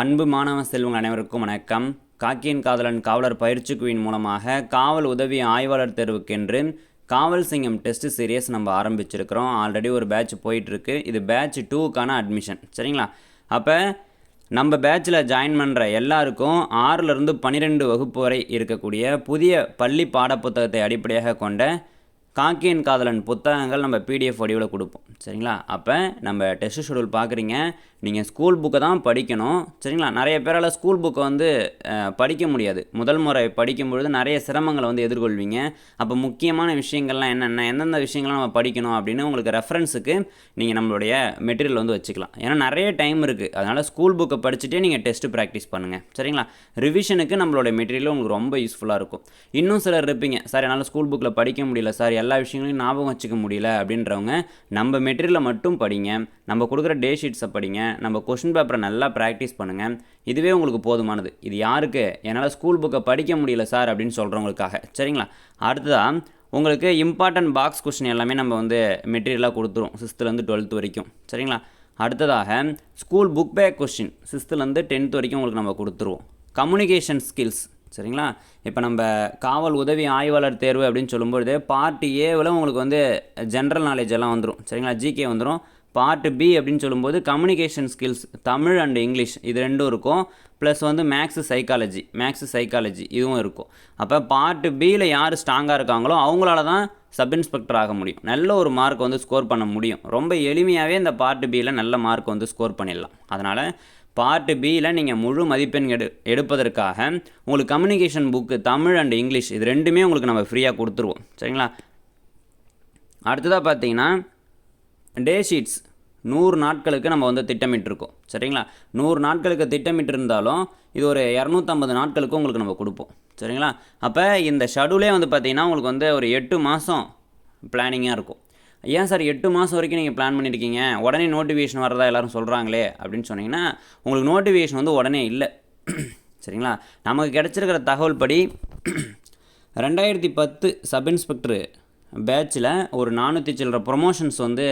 அன்பு மாணவ செல்வங்கள் அனைவருக்கும் வணக்கம். காக்கியின் காதலன் காவலர் பயிற்சி குவியின் மூலமாக காவல் உதவி ஆய்வாளர் தேர்வுக்கென்று காவல் சிங்கம் டெஸ்ட் சீரியஸ் நம்ம ஆரம்பிச்சிருக்கிறோம். ஆல்ரெடி ஒரு பேட்ச் போயிட்டுருக்கு. இது பேட்ச் டூக்கான அட்மிஷன் சரிங்களா? அப்போ நம்ம பேட்சில் ஜாயின் பண்ணுற எல்லாருக்கும் ஆறிலிருந்து பன்னிரெண்டு வகுப்பு வரை இருக்கக்கூடிய புதிய பள்ளி பாடப்புத்தகத்தை அடிப்படையாக கொண்ட காக்கியன் காதலன் புத்தகங்கள் நம்ம பிடிஎஃப் வடிவில் கொடுப்போம். சரிங்களா? அப்போ நம்ம டெஸ்ட் ஷெடியூல் பார்க்குறீங்க. நீங்கள் ஸ்கூல் புக்கை தான் படிக்கணும். சரிங்களா? நிறைய பேரால் ஸ்கூல் புக்கை வந்து படிக்க முடியாது. முதல் முறை படிக்கும் பொழுது நிறைய சிரமங்களை வந்து எதிர்கொள்வீங்க. அப்போ முக்கியமான விஷயங்கள்லாம் என்னென்ன எந்தெந்த விஷயங்கள்லாம் நம்ம படிக்கணும் அப்படின்னு உங்களுக்கு ரெஃபரன்ஸுக்கு நீங்கள் நம்மளுடைய மெட்டீரியல் வந்து வச்சுக்கலாம். ஏன்னா நிறைய டைம் இருக்குது அதனால் ஸ்கூல் புக்கை படிச்சுட்டே நீங்கள் டெஸ்ட்டு ப்ராக்டிஸ் பண்ணுங்கள் சரிங்களா? ரிவிஷனுக்கு நம்மளுடைய மெட்டீரியல் உங்களுக்கு ரொம்ப யூஸ்ஃபுல்லாக இருக்கும். இன்னும் சிலர் இருப்பீங்க. சார் என்னால் ஸ்கூல் புக்கில் படிக்க முடியல. சார் எல்லா விஷயங்களையும் ஞாபகம் வச்சுக்க முடியல. அப்படின்றவங்க நம்ம மெட்டீரியலை மட்டும் படிங்க. நம்ம கொடுக்குற டே ஷீட்ஸை படிங்க. நம்ம கொஷின் பேப்பரை நல்லா ப்ராக்டிஸ் பண்ணுங்கள் இதுவே உங்களுக்கு போதுமானது. இது யாருக்கு? என்னால் ஸ்கூல் புக்கை படிக்க முடியல சார் அப்படின்னு சொல்கிறவங்களுக்காக சரிங்களா? அடுத்ததாக உங்களுக்கு இம்பார்ட்டன்ட் பாக்ஸ் கொஷின் எல்லாமே நம்ம வந்து மெட்டீரியலாக கொடுத்துரும். சிக்ஸ்த்துலேருந்து டுவெல்த் வரைக்கும். சரிங்களா? அடுத்ததாக ஸ்கூல் புக் பேக் கொஷின் சிக்ஸ்த்துலேருந்து டென்த் வரைக்கும் உங்களுக்கு நம்ம கொடுத்துருவோம். கம்யூனிகேஷன் ஸ்கில்ஸ் சரிங்களா? இப்போ நம்ம காவல் உதவி ஆய்வாளர் தேர்வு அப்படின்னு சொல்லும்பொழுது பார்ட் ஏவில் உங்களுக்கு வந்து ஜென்ரல் நாலேஜ் எல்லாம் வந்துடும் சரிங்களா? ஜிகே வந்துடும் பார்ட் பி அப்படின்னு சொல்லும்போது communication skills Tamil and English இது ரெண்டும் இருக்கும். ப்ளஸ் வந்து மேக்ஸு சைக்காலஜி மேக்ஸு சைக்காலஜி இதுவும் இருக்கும். அப்போ பார்ட் பியில் யார் ஸ்ட்ராங்காக இருக்காங்களோ அவங்களால தான் சப் இன்ஸ்பெக்டர் ஆக முடியும். நல்ல ஒரு மார்க் வந்து ஸ்கோர் பண்ண முடியும். ரொம்ப எளிமையாகவே இந்த பார்ட் பியில் நல்ல மார்க் வந்து ஸ்கோர் பண்ணிடலாம். அதனால் பார்ட் பியில் நீங்கள் முழு மதிப்பெண் எடு எடுப்பதற்காக உங்களுக்கு communication book Tamil and English இது ரெண்டுமே உங்களுக்கு நம்ம ஃப்ரீயாக கொடுத்துருவோம். சரிங்களா? அடுத்ததாக பார்த்தீங்கன்னா டே ஷீட்ஸ் நூறு நாட்களுக்கு நம்ம வந்து திட்டமிட்டிருக்கோம். சரிங்களா? நூறு நாட்களுக்கு திட்டமிட்டிருந்தாலும் இது ஒரு இரநூத்தம்பது நாட்களுக்கு உங்களுக்கு நம்ம கொடுப்போம். சரிங்களா? அப்போ இந்த ஷெடியூலே வந்து பார்த்திங்கன்னா உங்களுக்கு வந்து ஒரு எட்டு மாதம் பிளானிங்காக இருக்கும். ஏன் சார் எட்டு மாதம் வரைக்கும் நீங்கள் பிளான் பண்ணியிருக்கீங்க உடனே நோட்டிஃபிகேஷன் வரதா எல்லோரும் சொல்கிறாங்களே அப்படின்னு சொன்னீங்கன்னா உங்களுக்கு நோட்டிஃபிகேஷன் வந்து உடனே இல்லை. சரிங்களா? நமக்கு கிடச்சிருக்கிற தகவல் படி ரெண்டாயிரத்தி பத்து சப் இன்ஸ்பெக்டர் பேட்சில் ஒரு நானூற்றி சில்லற ப்ரொமோஷன்ஸ் வந்து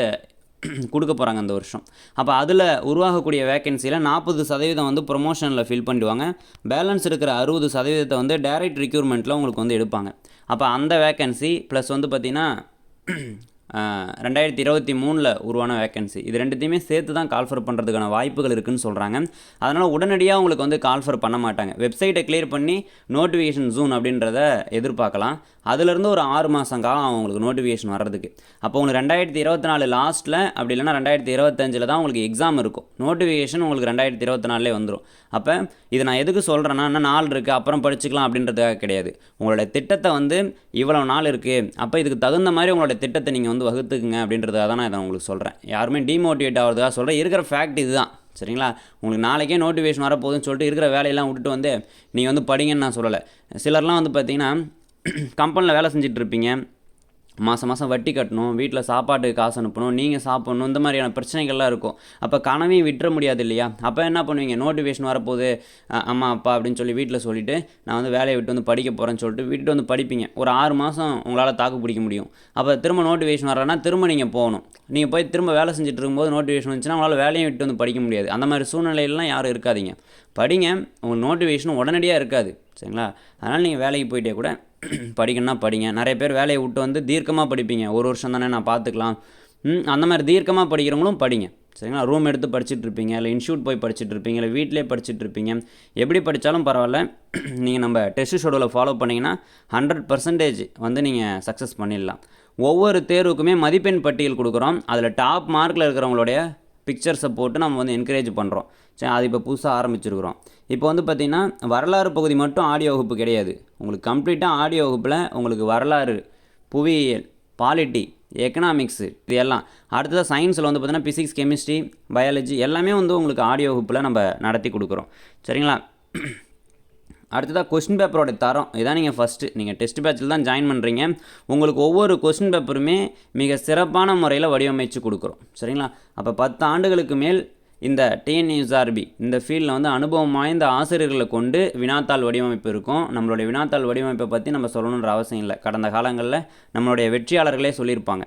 கொடுக்க போகிறாங்க அந்த வருஷம். அப்போ அதில் உருவாகக்கூடிய வேக்கன்சியில் நாற்பது சதவீதம் வந்து ப்ரொமோஷனில் ஃபில் பண்ணிடுவாங்க. பேலன்ஸ் இருக்கிற அறுபது சதவீதத்தை வந்து டைரக்ட் ரிக்யூர்மெண்ட்டில் உங்களுக்கு வந்து எடுப்பாங்க. அப்போ அந்த வேக்கன்சி ப்ளஸ் வந்து பார்த்திங்கன்னா ரெண்டாயிரத்தி இருபத்தி மூணில் உருவான வேக்கன்சி இது ரெண்டுத்தையுமே சேர்த்து தான் கால்ஃபர் பண்ணுறதுக்கான வாய்ப்புகள் இருக்குதுன்னு சொல்கிறாங்க அதனால் உடனடியாக உங்களுக்கு வந்து கால்ஃபர் பண்ண மாட்டாங்க. வெப்சைட்டை கிளியர் பண்ணி நோட்டிஃபிகேஷன் ஜூன் அப்படின்றத எதிர்பார்க்கலாம். அதுலேருந்து ஒரு ஆறு மாதம் காலம் ஆகும் உங்களுக்கு நோட்டிஃபிகேஷன் வர்றதுக்கு. அப்போ உங்களுக்கு ரெண்டாயிரத்தி இருபத்தி நாலு லாஸ்ட்டில் அப்படி இல்லைன்னா ரெண்டாயிரத்தி இருபத்தஞ்சில் தான் உங்களுக்கு எக்ஸாம் இருக்கும். நோட்டிஃபிகேஷன் உங்களுக்கு ரெண்டாயிரத்தி இருபத்தி நாலுலே வந்துடும் அப்போ இது நான் எதுக்கு சொல்கிறேன்னா இன்னும் நாள் இருக்குது அப்புறம் படிச்சுக்கலாம் அப்படின்றதுக்காக கிடையாது. உங்களோட திட்டத்தை வந்து இவ்வளோ நாள் இருக்குது அப்போ இதுக்கு தகுந்த மாதிரி உங்களோட திட்டத்தை நீங்கள் வந்து வகுத்துக்குங்க அப்படின்றத தான் நான் இதை உங்களுக்கு சொல்கிறேன் யாருமே டிமோட்டிவேட் ஆகிறதுக்காக சொல்கிறேன் இருக்கிற ஃபேக்ட் இதுதான். சரிங்களா? உங்களுக்கு நாளைக்கே நோட்டிஃபிகேஷன் வரப்போகுதுன்னு சொல்லிட்டு இருக்கிற வேலையெல்லாம் விட்டுட்டு வந்து நீங்கள் வந்து படிங்கன்னு நான் சொல்லலை. சிலர்லாம் வந்து பார்த்தீங்கன்னா கம்பெனியில் வேலை செஞ்சுட்டு இருப்பீங்க. மாதம் மாதம் வட்டி கட்டணும் வீட்டில் சாப்பாட்டுக்கு காசு அனுப்பணும் நீங்கள் சாப்பிட்ணும் இந்த மாதிரியான பிரச்சனைகள்லாம் இருக்கும். அப்போ கனவையும் விட்டுற முடியாது இல்லையா? அப்போ என்ன பண்ணுவீங்க? நோட்டிஃபிகேஷன் வரப்போகுது அம்மா அப்பா அப்படின்னு சொல்லி வீட்டில் சொல்லிவிட்டு நான் வந்து வேலையை விட்டு வந்து படிக்க போகிறேன்னு சொல்லிட்டு விட்டு வந்து படிப்பீங்க. ஒரு ஆறு மாதம் உங்களால் தாக்கு பிடிக்க முடியும். அப்போ திரும்ப நோட்டிஃபிகேஷன் வரலன்னா திரும்ப நீங்கள் போகணும். நீங்கள் போய் திரும்ப வேலை செஞ்சுட்டு இருக்கும்போது நோட்டிஃபிகேஷன் வந்துச்சுன்னா உங்களால் வேலையும் விட்டு வந்து படிக்க முடியாது. அந்த மாதிரி சூழ்நிலையிலாம் யாரும் இருக்காதீங்க. படிங்க உங்கள் நோட்டிஃபிகேஷன் உடனடியாக இருக்காது. சரிங்களா? அதனால் நீங்கள் வேலைக்கு போயிட்டே கூட படிக்கணும்னா படிங்க. நிறைய பேர் வேலையை விட்டு வந்து தீர்க்கமாக படிப்பீங்க. ஒரு வருஷம் தானே நான் பார்த்துக்கலாம். ம், அந்த மாதிரி தீர்க்கமாக படிக்கிறவங்களும் படிங்க. சரிங்களா? ரூம் எடுத்து படிச்சுட்டு இருப்பீங்க. இல்லை இன்ஸ்டியூட் போய் படிச்சுட்டு இருப்பீங்க. இல்லை வீட்டிலே படிச்சுட்டு இருப்பீங்க. எப்படி படித்தாலும் பரவாயில்ல. நீங்கள் நம்ம டெஸ்ட் ஷெடியூலை ஃபாலோ பண்ணிங்கன்னா ஹண்ட்ரட் பர்சன்டேஜ் வந்து நீங்கள் சக்ஸஸ் பண்ணிடலாம். ஒவ்வொரு தேர்வுக்குமே மதிப்பெண் பட்டியல் கொடுக்குறோம். அதில் டாப் மார்க்கில் இருக்கிறவங்களுடைய பிக்சர்ஸை போட்டு நம்ம வந்து என்கரேஜ் பண்ணுறோம் சரி அது இப்போ புதுசாக ஆரம்பிச்சிருக்கிறோம். இப்போ வந்து பார்த்திங்கன்னா வரலாறு பகுதி மட்டும் ஆடியோ வகுப்பு கிடையாது. உங்களுக்கு கம்ப்ளீட்டாக ஆடியோ வகுப்பில் உங்களுக்கு வரலாறு புவியியல் பாலிட்டி எக்கனாமிக்ஸு இது எல்லாம். அடுத்ததாக சயின்ஸில் வந்து பார்த்திங்கன்னா ஃபிசிக்ஸ் கெமிஸ்ட்ரி பயாலஜி எல்லாமே வந்து உங்களுக்கு ஆடியோ வகுப்பில் நம்ம நடத்தி கொடுக்குறோம். சரிங்களா? அடுத்ததாக கொஸ்டின் பேப்பரோட தரம். இதான் நீங்கள் ஃபஸ்ட்டு நீங்கள் டெஸ்ட் பேட்சில் தான் ஜாயின் பண்ணுறீங்க உங்களுக்கு ஒவ்வொரு கொஸ்டின் பேப்பருமே மிக சிறப்பான முறையில் வடிவமைச்சு கொடுக்குறோம். சரிங்களா? அப்போ பத்து ஆண்டுகளுக்கு மேல் இந்த டிஎன்யூஎஸ்ஆர்பி இந்த ஃபீல்டில் வந்து அனுபவம் வாய்ந்த ஆசிரியர்களை கொண்டு வினாத்தாள் வடிவமைப்பு இருக்கும். நம்மளுடைய வினாத்தாள் வடிவமைப்பை பற்றி நம்ம சொல்லணுன்ற அவசியம் இல்லை. கடந்த காலங்களில் நம்மளுடைய வெற்றியாளர்களே சொல்லியிருப்பாங்க.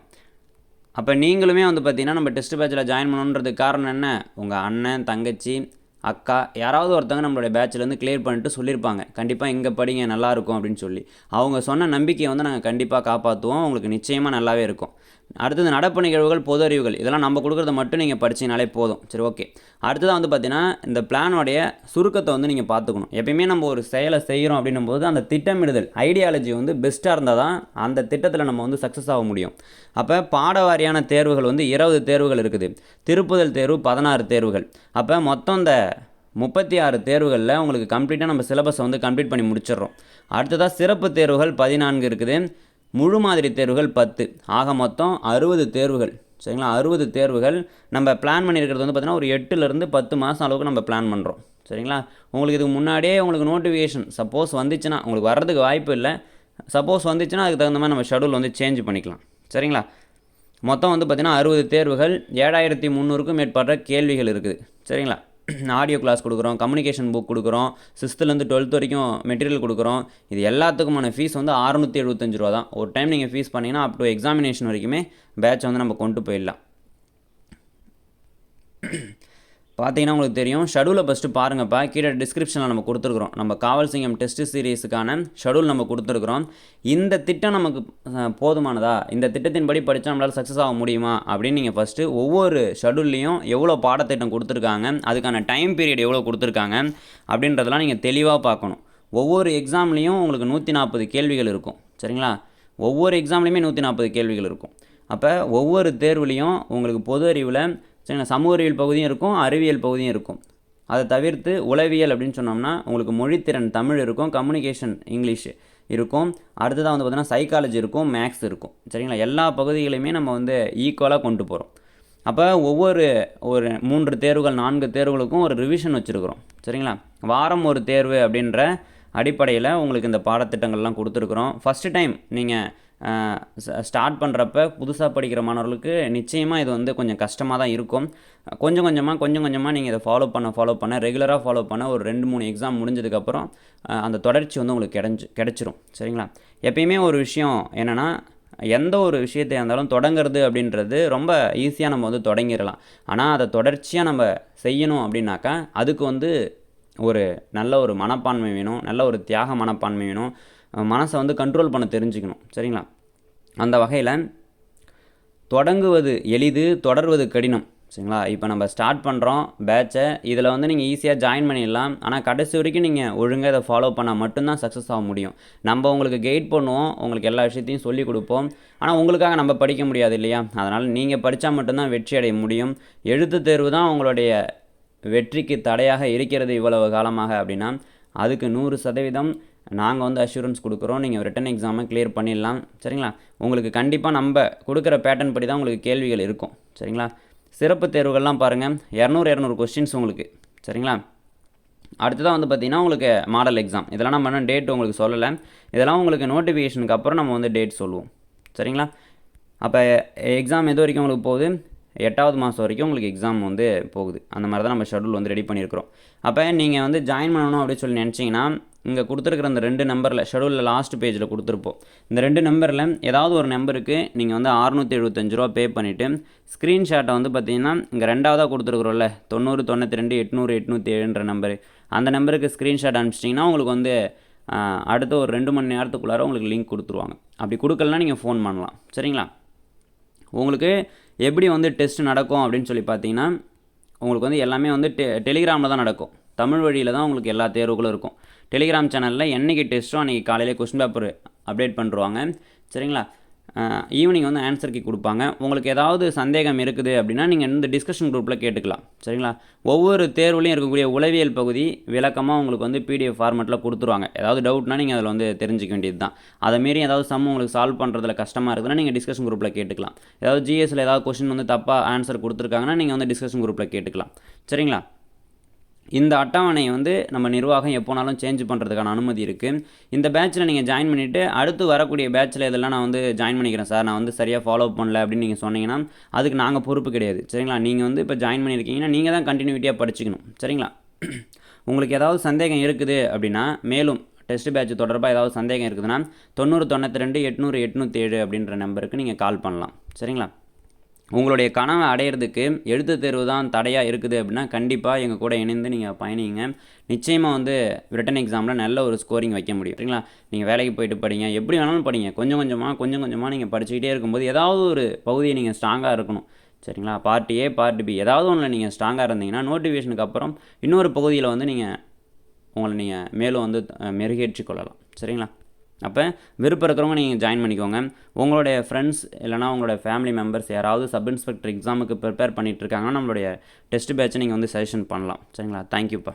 அப்போ நீங்களுமே வந்து பார்த்தீங்கன்னா நம்ம டெஸ்ட் பேட்சில் ஜாயின் பண்ணணுன்றதுக்கு காரணம் என்ன? உங்கள் அண்ணன் தங்கச்சி அக்கா யாராவது ஒருத்தவங்க நம்மளுடைய பேட்ச்லேருந்து கிளியர் பண்ணிட்டு சொல்லியிருப்பாங்க கண்டிப்பாக இங்கே படிங்க நல்லாயிருக்கும் அப்படின்னு சொல்லி. அவங்க சொன்ன நம்பிக்கையை வந்து நாங்கள் கண்டிப்பாக காப்பாற்றுவோம் உங்களுக்கு நிச்சயமாக நல்லாவே இருக்கும். அடுத்தது நடப்பு நிகழ்வுகள் பொது அறிவுகள். இதெல்லாம் நம்ம கொடுக்குறத மட்டும் நீங்கள் படிச்சிங்கனாலே போதும். சரி ஓகே. அடுத்ததாக வந்து பார்த்தீங்கன்னா இந்த பிளானோடைய சுருக்கத்தை வந்து நீங்கள் பார்த்துக்கணும். எப்பயுமே நம்ம ஒரு செயலை செய்கிறோம் அப்படின்னும் போது அந்த திட்டமிடுதல் ஐடியாலஜி வந்து பெஸ்ட்டாக இருந்தால் தான் அந்த திட்டத்தில் நம்ம வந்து சக்ஸஸ் ஆக முடியும். அப்போ பாடவாரியான தேர்வுகள் வந்து இருபது தேர்வுகள் இருக்குது. திருப்புதல் தேர்வு பதினாறு தேர்வுகள். அப்போ மொத்தம் இந்த முப்பத்தி ஆறு தேர்வுகளில் உங்களுக்கு கம்ப்ளீட்டாக நம்ம சிலபஸை வந்து கம்ப்ளீட் பண்ணி முடிச்சிடுறோம். அடுத்ததாக சிறப்பு தேர்வுகள் பதினான்கு இருக்குது. முழு மாதிரி தேர்வுகள் பத்து. ஆக மொத்தம் அறுபது தேர்வுகள். சரிங்களா? அறுபது தேர்வுகள். நம்ம பிளான் பண்ணியிருக்கிறது வந்து பார்த்திங்கன்னா ஒரு எட்டுலேருந்து பத்து மாதம் அளவுக்கு நம்ம பிளான் பண்ணுறோம் சரிங்களா? உங்களுக்கு இதுக்கு முன்னாடியே உங்களுக்கு நோட்டிஃபிகேஷன் சப்போஸ் வந்துச்சுன்னா உங்களுக்கு வர்றதுக்கு வாய்ப்பு இல்லை. சப்போஸ் வந்துச்சுன்னா அதுக்கு தகுந்த மாதிரி நம்ம ஷெடியூல் வந்து சேஞ்ச் பண்ணிக்கலாம். சரிங்களா? மொத்தம் வந்து பார்த்திங்கன்னா அறுபது தேர்வுகள். ஏழாயிரத்தி முந்நூறுக்கும் மேற்பட்ட கேள்விகள் இருக்குது. சரிங்களா? ஆடியோ கிளாஸ் கொடுக்குறோம் கம்யூனிகேஷன் புக் கொடுக்குறோம் சிக்ஸ்த்துலேருந்து டுவெல்த் வரைக்கும் மெட்டீரியல் கொடுக்குறோம். இது எல்லாத்துக்குமான ஃபீஸ் வந்து அறுநூற்றி எழுபத்தஞ்சு ரூபா தான் ஒரு டைம் நீங்கள் ஃபீஸ் பண்ணிங்கன்னா அப் டு எக்ஸாமினேஷன் வரைக்குமே பேட்ச் வந்து நம்ம கொண்டு போயிடலாம். பார்த்தீங்கன்னா உங்களுக்கு தெரியும். ஷெடியூலை ஃபஸ்ட்டு பாருங்கப்பா. கீழே டிஸ்கிரிப்ஷனில் நம்ம கொடுத்துருக்குறோம். நம்ம காவல் சிங்கம் டெஸ்ட் சீரீஸுக்கான ஷெடியூல் நம்ம கொடுத்துருக்குறோம். இந்த திட்டம் நமக்கு போதுமானதா? இந்த திட்டத்தின்படி படித்தா நம்மளால் சக்ஸஸ் ஆக முடியுமா? அப்படின்னு நீங்கள் ஃபஸ்ட்டு ஒவ்வொரு ஷெடியூல்லையும் எவ்வளோ பாடத்திட்டம் கொடுத்துருக்காங்க அதுக்கான டைம் பீரியட் எவ்வளோ கொடுத்துருக்காங்க அப்படின்றதெல்லாம் நீங்கள் தெளிவாக பார்க்கணும். ஒவ்வொரு எக்ஸாம்லேயும் உங்களுக்கு நூற்றி நாற்பது கேள்விகள் இருக்கும். சரிங்களா? ஒவ்வொரு எக்ஸாம்லேயுமே நூற்றி நாற்பது கேள்விகள் இருக்கும். அப்போ ஒவ்வொரு தேர்வுலேயும் உங்களுக்கு பொது அறிவில் சரிங்களா? சமூக அறிவியல் பகுதியும் இருக்கும் அறிவியல் பகுதியும் இருக்கும். அதை தவிர்த்து உளவியல் அப்படின்னு சொன்னோம்னா உங்களுக்கு மொழித்திறன் தமிழ் இருக்கும் கம்யூனிகேஷன் இங்கிலீஷ் இருக்கும். அடுத்ததாக வந்து பார்த்தீங்கன்னா சைக்காலஜி இருக்கும் மேக்ஸ் இருக்கும். சரிங்களா? எல்லா பகுதிகளையுமே நம்ம வந்து ஈக்குவலாக கொண்டு போகிறோம் அப்போ ஒவ்வொரு ஒரு மூன்று தேர்வுகள் நான்கு தேர்வுகளுக்கும் ஒரு ரிவிஷன் வச்சுருக்குறோம். சரிங்களா? வாரம் ஒரு தேர்வு அப்படின்ற அடிப்படையில் உங்களுக்கு இந்த பாடத்திட்டங்கள்லாம் கொடுத்துருக்குறோம். ஃபஸ்ட்டு டைம் நீங்கள் ஸ்டார்ட் பண்ணுறப்ப புதுசாக படிக்கிற மாணவர்களுக்கு நிச்சயமாக இது வந்து கொஞ்சம் கஷ்டமாக தான் இருக்கும். கொஞ்சம் கொஞ்சமாக கொஞ்சம் கொஞ்சமாக நீங்கள் இதை ஃபாலோ பண்ண ஃபாலோ பண்ண ரெகுலராக ஃபாலோ பண்ண ஒரு ரெண்டு மூணு எக்ஸாம் முடிஞ்சதுக்கப்புறம் அந்த தொடர்ச்சி வந்து உங்களுக்கு கிடைஞ்சி கிடச்சிரும். சரிங்களா? எப்பயுமே ஒரு விஷயம் என்னென்னா எந்த ஒரு விஷயத்தை இருந்தாலும் தொடங்குறது அப்படின்றது ரொம்ப ஈஸியாக நம்ம வந்து தொடங்கிடலாம். ஆனால் அதை தொடர்ச்சியாக நம்ம செய்யணும் அப்படின்னாக்கா அதுக்கு வந்து ஒரு நல்ல ஒரு மனப்பான்மை வேணும் நல்ல ஒரு தியாக மனப்பான்மை வேணும். மனசை வந்து கண்ட்ரோல் பண்ண தெரிஞ்சுக்கணும். சரிங்களா? அந்த வகையில் தொடங்குவது எளிது தொடர்வது கடினம். சரிங்களா? இப்போ நம்ம ஸ்டார்ட் பண்ணுறோம் பேட்சை இதில் வந்து நீங்கள் ஈஸியாக ஜாயின் பண்ணிடலாம். ஆனால் கடைசி வரைக்கும் நீங்கள் ஒழுங்காக இதை ஃபாலோ பண்ணால் மட்டும்தான் சக்ஸஸ் ஆக முடியும். நம்ம உங்களுக்கு கைட் பண்ணுவோம் உங்களுக்கு எல்லா விஷயத்தையும் சொல்லிக் கொடுப்போம். ஆனால் உங்களுக்காக நம்ம படிக்க முடியாது இல்லையா? அதனால் நீங்கள் படித்தா மட்டும்தான் வெற்றி அடைய முடியும். எழுத்து தேர்வு தான் உங்களுடைய வெற்றிக்கு தடையாக இருக்கிறது இவ்வளவு காலமாக அப்படின்னா அதுக்கு நூறு சதவீதம் நாங்கள் வந்து அஷூரன்ஸ் கொடுக்குறோம். நீங்கள் ரிட்டன் எக்ஸாமை கிளியர் பண்ணிடலாம். சரிங்களா? உங்களுக்கு கண்டிப்பாக நம்ம கொடுக்குற பேட்டர்ன் படி தான் உங்களுக்கு கேள்விகள் இருக்கும். சரிங்களா? சிறப்பு தேர்வுகள்லாம் பாருங்கள் இரநூறு இரநூறு கொஸ்டின்ஸ் உங்களுக்கு. சரிங்களா? அடுத்ததாக வந்து பார்த்தீங்கன்னா உங்களுக்கு மாடல் எக்ஸாம் இதெல்லாம் நம்ம இன்னும் டேட் உங்களுக்கு சொல்லலை. இதெல்லாம் உங்களுக்கு நோட்டிஃபிகேஷனுக்கு அப்புறம் நம்ம வந்து டேட் சொல்லுவோம். சரிங்களா? அப்போ எக்ஸாம் எது வரைக்கும் உங்களுக்கு போகுது? எட்டாவது மாதம் வரைக்கும் உங்களுக்கு எக்ஸாம் வந்து போகுது. அந்த மாதிரி தான் நம்ம ஷெடியூல் வந்து ரெடி பண்ணியிருக்கிறோம். அப்போ நீங்கள் வந்து ஜாயின் பண்ணணும் அப்படின்னு சொல்லி நினச்சிங்கன்னா இங்கே கொடுத்துருக்குற அந்த ரெண்டு நம்பரில் ஷெடியூலில் லாஸ்ட் பேஜில் கொடுத்துருப்போம். இந்த ரெண்டு நம்பரில் ஏதாவது ஒரு நம்பருக்கு நீங்கள் வந்து அறுநூற்றி எழுபத்தஞ்சு ரூபா பே பண்ணிவிட்டு ஸ்க்ரீன்ஷாட்டை வந்து பார்த்தீங்கன்னா இங்கே ரெண்டாவதாக கொடுத்துருக்குறோம்ல தொண்ணூறு தொண்ணூற்றி ரெண்டு எட்நூறு எட்நூற்றி ஏழுன்ற நம்பரு. அந்த நம்பருக்கு ஸ்க்ரீன்ஷாட் அனுப்பிச்சிட்டிங்கன்னா உங்களுக்கு வந்து அடுத்த ஒரு ரெண்டு மணி நேரத்துக்குள்ளார உங்களுக்கு லிங்க் கொடுத்துருவாங்க. அப்படி கொடுக்கலனா நீங்கள் ஃபோன் பண்ணலாம். சரிங்களா? உங்களுக்கு எப்படி வந்து டெஸ்ட் நடக்கும் அப்படின்னு சொல்லி பார்த்தீங்கன்னா உங்களுக்கு வந்து எல்லாமே வந்து டெ டெலிகிராமில் தான் நடக்கும். தமிழ் வழியில் தான் உங்களுக்கு எல்லா தேர்வுகளும் இருக்கும். டெலிகிராம் சேனலில் என்னைக்கு டெஸ்ட்டோ அன்றைக்கி காலையிலே கொஸ்டின் பேப்பர் அப்டேட் பண்ணுருவாங்க. சரிங்களா? ஈவினிங் வந்து ஆன்சர் கீ கொடுப்பாங்க. உங்களுக்கு ஏதாவது சந்தேகம் இருக்குது அப்படின்னா நீங்கள் இந்த டிஸ்கஷன் குரூப்பில் கேட்டுக்கலாம். சரிங்களா? ஒவ்வொரு தேர்வுலையும் இருக்கக்கூடிய உளவியல் பகுதி விளக்கமாக உங்களுக்கு வந்து பிடிஎஃப் ஃபார்மெட்டில் கொடுத்துருவாங்க. ஏதாவது டவுட்னா நீங்கள் அதில் வந்து தெரிஞ்சிக்க வேண்டியது தான் அதை மாரி ஏதாவது சம் உங்களுக்கு சால்வ் பண்ணுறதுல கஷ்டமாக இருக்குதுன்னா நீங்கள் டிஸ்கஷன் குரூப்பில் கேட்டுக்கலாம். ஏதாவது ஜிஎஸ்ல ஏதாவது கொஸ்டின் வந்து தப்பாக ஆன்சர் கொடுத்துருக்காங்கன்னா நீங்கள் வந்து டிஸ்கஷன் குரூப்பில் கேட்டுக்கலாம். சரிங்களா? இந்த அட்டவணையை வந்து நம்ம நிர்வாகம் எப்போனாலும் சேஞ்ச் பண்ணுறதுக்கான அனுமதி இருக்குது இந்த பேட்சில் நீங்கள் ஜாயின் பண்ணிவிட்டு அடுத்து வரக்கூடிய பேட்சில் இதெல்லாம் நான் வந்து ஜாயின் பண்ணிக்கிறேன் சார் நான் வந்து சரியாக ஃபாலோ பண்ணல அப்படின்னு நீங்கள் சொன்னீங்கன்னா அதுக்கு நாங்கள் பொறுப்பு கிடையாது. சரிங்களா? நீங்கள் வந்து இப்போ ஜாயின் பண்ணியிருக்கீங்கன்னா நீங்கள் தான் கண்டினியூட்டியாக படிச்சுக்கணும். சரிங்களா? உங்களுக்கு ஏதாவது சந்தேகம் இருக்குது அப்படின்னா மேலும் டெஸ்ட் பேட்ச் தொடர்பாக ஏதாவது சந்தேகம் இருக்குதுன்னா தொண்ணூறு தொண்ணூற்றி ரெண்டு எட்நூறு எட்நூற்றி ஏழு அப்படின்ற நம்பருக்கு நீங்கள் கால் பண்ணலாம். சரிங்களா? உங்களுடைய கனவை அடையிறதுக்கு எழுத்து தேர்வு தான் தடையாக இருக்குது அப்படின்னா கண்டிப்பாக எங்கள் கூட இணைந்து நீங்கள் பயணிங்க. நிச்சயமாக வந்து ரிட்டன் எக்ஸாமில் நல்ல ஒரு ஸ்கோரிங் வைக்க முடியும். சரிங்களா? நீங்கள் வேலைக்கு போயிட்டு படிங்க. எப்படி வேணாலும் படிங்க. கொஞ்சம் கொஞ்சமாக கொஞ்சம் கொஞ்சமாக நீங்கள் படிச்சுக்கிட்டே இருக்கும்போது ஏதாவது ஒரு பகுதியை நீங்கள் ஸ்ட்ராங்காக இருக்கணும். சரிங்களா? பார்ட் ஏ பார்ட் பி ஏதாவது ஒன்றில் நீங்கள் ஸ்ட்ராங்காக இருந்தீங்கன்னா நோட்டிஃபிகேஷனுக்கு அப்புறம் இன்னொரு பகுதியில் வந்து நீங்கள் உங்களை நீங்கள் மேலும் வந்து அஹ், மெருகேற்றிக் கொள்ளலாம். சரிங்களா? அப்போ விருப்பம் இருக்கிறவங்க நீங்கள் ஜாயின் பண்ணிக்கோங்க. உங்களுடைய ஃப்ரெண்ட்ஸ் இல்லைனா உங்களுடைய ஃபேமிலி மெம்பர்ஸ் யாராவது சப் இன்ஸ்பெக்டர் எக்ஸாமுக்கு ப்ரிப்பேர் பண்ணிட்டு இருக்காங்கன்னா நம்மளுடைய டெஸ்ட் பேட்சை நீங்கள் வந்து சஜஷன் பண்ணலாம். சரிங்களா? தேங்க்யூப்பா